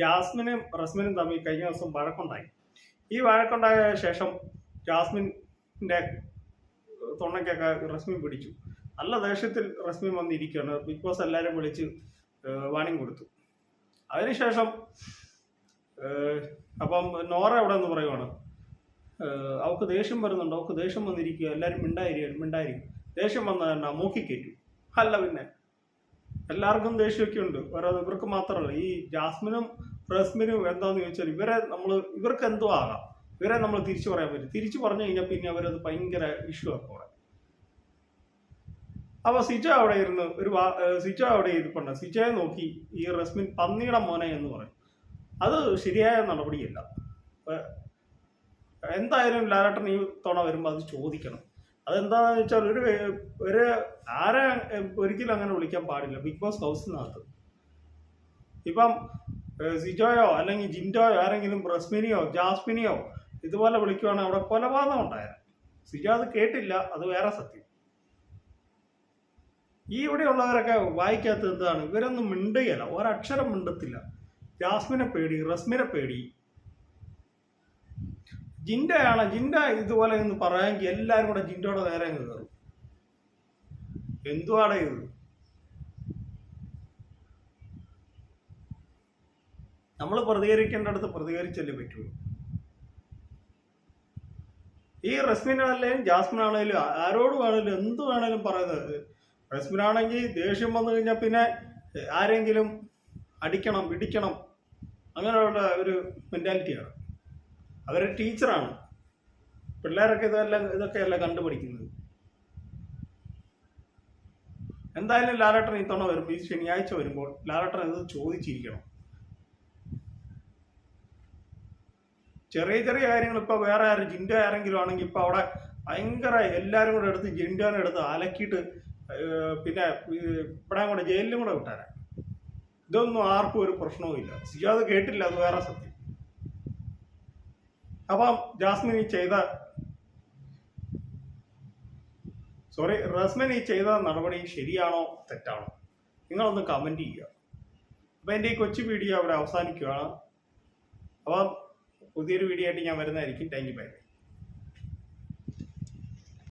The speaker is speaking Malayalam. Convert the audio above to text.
ജാസ്മിനും റസ്മിനും തമ്മിൽ കഴിഞ്ഞ ദിവസം വഴക്കുണ്ടായി. ഈ വഴക്കുണ്ടായ ശേഷം ജാസ്മിന്റെ തൊണ്ണയ്ക്കൊക്കെ റസ്മിൻ പിടിച്ചു. നല്ല ദേഷ്യത്തിൽ റസ്മിൻ വന്നിരിക്കുകയാണ്. ബിഗ് ബോസ് എല്ലാവരും വിളിച്ച് വാണിംഗ് കൊടുത്തു. അതിനുശേഷം അപ്പം നോറ എവിടെ നിന്ന് പറയുവാണ്? അവൾക്ക് ദേഷ്യം വരുന്നുണ്ട്. അവൾക്ക് ദേഷ്യം വന്നിരിക്കുക എല്ലാവരും മിണ്ടായിരിക്കും മിണ്ടായിരിക്കും. ദേഷ്യം വന്ന തന്നെ മൂക്കിക്കയറ്റും അല്ല പിന്നെ എല്ലാവർക്കും ദേഷ്യമൊക്കെ ഉണ്ട് ഓരോ ഇവർക്ക് മാത്രമല്ല. ഈ ജാസ്മിനും റസ്മിനും എന്താന്ന് ചോദിച്ചാൽ ഇവരെ നമ്മൾ ഇവർക്ക് എന്തോ ആകാം. ഇവരെ നമ്മൾ തിരിച്ചു പറയാൻ പറ്റും. തിരിച്ചു പറഞ്ഞു കഴിഞ്ഞാൽ പിന്നെ അവരത് ഭയങ്കര ഇഷ്യൂ ആക്കും അവിടെ. അപ്പൊ സിജ അവിടെ ഇരുന്ന് ഒരു സിജ അവിടെ ഇരിപ്പുണ്ട്. സിജയെ നോക്കി ഈ റസ്മിൻ പന്നിയുടെ മോനെ എന്ന് പറയും. അത് ശരിയായ നടപടിയല്ല. എന്തായാലും ലാലേട്ടൻ ഈ തവണ വരുമ്പോൾ അത് ചോദിക്കണം. അതെന്താണെന്ന് വെച്ചാൽ ഒരു ഒരു ഒരിക്കലും അങ്ങനെ വിളിക്കാൻ പാടില്ല. ബിഗ് ബോസ് ഹൗസിനകത്ത് ഇപ്പം സിജോയോ അല്ലെങ്കിൽ ജിൻഡോയോ ആരെങ്കിലും റസ്മിനിയോ ജാസ്മിനിയോ ഇതുപോലെ വിളിക്കുവാണെങ്കിൽ അവിടെ കൊലപാതകം ഉണ്ടായിരുന്നു സിജോ അത് കേട്ടില്ല അത് വേറെ സത്യം. ഈ ഇവിടെയുള്ളവരൊക്കെ വായിക്കാത്തത് എന്താണ്? ഇവരൊന്നും മിണ്ടുകയല്ല. ഒരക്ഷരം മിണ്ടത്തില്ല. ജാസ്മിനെ പേടി റസ്മിനെ പേടി. ജിൻഡയാണ് ജിൻഡ ഇതുപോലെ എന്ന് പറയാമെങ്കിൽ എല്ലാവരും കൂടെ ജിൻഡോടെ നേരെ കയറും. എന്തുവാടെ ഇത്? നമ്മൾ പ്രതികരിക്കേണ്ടടുത്ത് പ്രതികരിച്ചല്ലേ പറ്റുള്ളൂ. ഈ റസ്മിനാണേലും ജാസ്മിനാണെങ്കിലും ആരോട് വേണേലും എന്ത് വേണേലും പറയുന്നത്. റസ്മിനാണെങ്കിൽ ദേഷ്യം വന്നു കഴിഞ്ഞാൽ പിന്നെ ആരെങ്കിലും അടിക്കണം ഇടിക്കണം അങ്ങനെയുള്ള ഒരു മെന്റാലിറ്റിയാണ് അവർ ടീച്ചറാണ്. പിള്ളേരൊക്കെ ഇതെല്ലാം ഇതൊക്കെയല്ല കണ്ടുപിടിക്കുന്നത് എന്തായാലും ലാലേട്ടൻ ഈ തവണ വരുമ്പോൾ ഈ ശനിയാഴ്ച വരുമ്പോൾ ലാലേട്ടൻ ഇത് ചോദിച്ചിരിക്കണം. ചെറിയ ചെറിയ കാര്യങ്ങൾ ഇപ്പൊ വേറെ ആരും ജിൻഡോ ആരെങ്കിലും ആണെങ്കിൽ ഇപ്പൊ അവിടെ ഭയങ്കര എല്ലാരും കൂടെ എടുത്ത് ജിൻഡോനെ എടുത്ത് അലക്കിയിട്ട് പിന്നെ ഇവിടെ കൂടെ ജയിലിലും കൂടെ വിട്ടാരാ? ഇതൊന്നും ആർക്കും ഒരു പ്രശ്നവും ഇല്ല. സിജാദ് കേട്ടില്ല അത് വേറെ സത്യം. അപ്പം ജാസ്മിൻ ഈ ചെയ്ത സോറി റസ്മിൻ ഈ ചെയ്ത നടപടി ശരിയാണോ തെറ്റാണോ? നിങ്ങളൊന്ന് കമന്റ് ചെയ്യുക. അപ്പം എന്റെ ഈ കൊച്ചു വീഡിയോ അവിടെ അവസാനിക്കുകയാണ്. അപ്പം പുതിയൊരു വീഡിയോ ആയിട്ട് ഞാൻ വരുന്നതായിരിക്കും. Thank you by